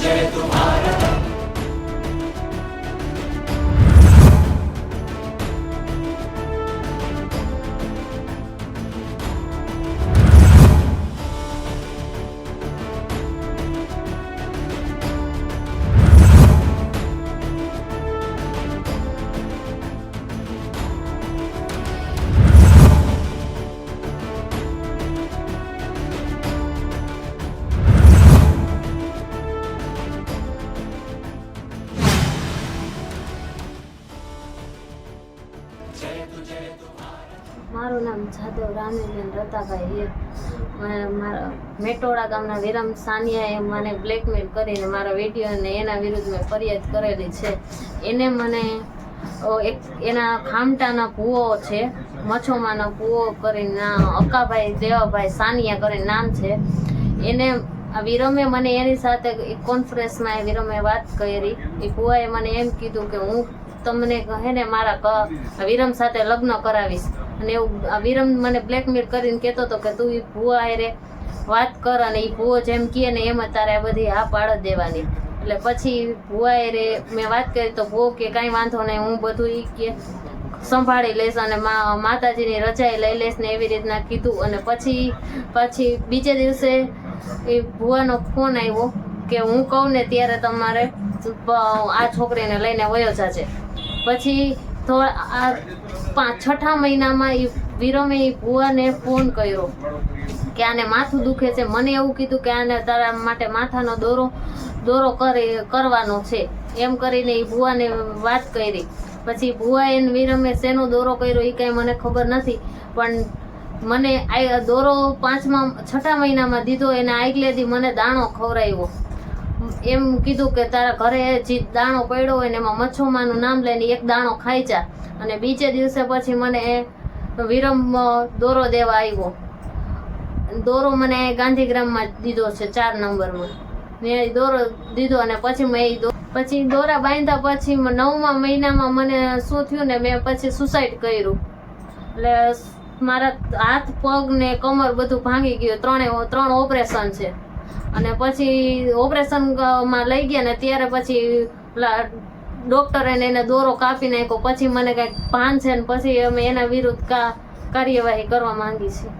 Sanche tu મારું નામ જાદવ રામીબેન રતાભાઈ મારા મેટોડા ગામના વિરમ સાનિયાએ મને બ્લેકમેલ કરીને મારા વીડિયો એના વિરુદ્ધ મેં ફરિયાદ કરેલી છે. એને મને એક, એના ખામટાના ભૂવો છે, મચ્છોમાનો ભૂવો કરીને અક્કાભાઈ દેવાભાઈ સાનિયા કરીને નામ છે. એને, આ વિરમે મને એની સાથે કોન્ફરન્સમાં વિરમે વાત કરી. એ કુવાએ મને એમ કીધું કે હું તમને કહે ને મારા વિરમ સાથે લગ્ન કરાવીશ. અને એવું વિરમ મને બ્લેકમેલ કરીને કહેતો હતો કે તું એ ભુવા રે વાત કર અને એ ભુવો જેમ કહે ને એમ તારે આ બધી હા પાડ દેવાની. એટલે પછી ભુવાએ રે મેં વાત કરી તો ભુવો કે કાંઈ વાંધો નહીં, હું બધું એ કે સંભાળી લઈશ અને મા, માતાજીની રજાઈ લઈ લઈશ ને એવી રીતના કીધું. અને પછી પછી બીજે દિવસે એ ભુવાનો ફોન આવ્યો. કે હું કહું ને ત્યારે તમારે આ છોકરીને લઈને વયો જાજે. પછી થોડા પાંચ છઠ્ઠા મહિનામાં એ વિરમે એ ભુવાને ફોન કર્યો કે આને માથું દુખે છે. મને એવું કીધું કે આને તારા માટે માથાનો દોરો દોરો કરી, કરવાનો છે. એમ કરીને એ ભુવાને વાત કરી. પછી ભુવા એને વિરમે શેનો દોરો કર્યો એ કાંઈ મને ખબર નથી. પણ મને આ દોરો પાંચમા, છઠ્ઠા મહિનામાં દીધો, એને આગલેથી મને દાણો ખવડાવ્યો. એમ કીધું કે તારા ઘરે જે દાણો પડ્યો હોય ને એમાં મચ્છોમાનું નામ લઈને એક દાણો ખાઈ જા. અને બીજે દિવસે પછી મને એ વિરમ દોરો દેવા આવ્યો. દોરો મને ગાંધીગ્રામમાં દીધો છે ચાર નંબરમાં. મેં દોરો દીધો અને પછી મેં એ પછી દોરા બાંધ્યા પછી નવમા મહિનામાં મને શું થયું ને મેં પછી સુસાઇડ કર્યું. એટલે મારા હાથ, પગ ને કમર બધું ભાંગી ગયું. ત્રણે, ત્રણ ઓપરેશન છે. અને પછી ઓપરેશનમાં લઈ ગયા ને ત્યારે પછી ડોક્ટરે એને દોરો કાપી નાખ્યો. પછી મને કંઈક ભાન છે ને પછી અમે એના વિરુદ્ધ કાર્યવાહી કરવા માંગી છીએ.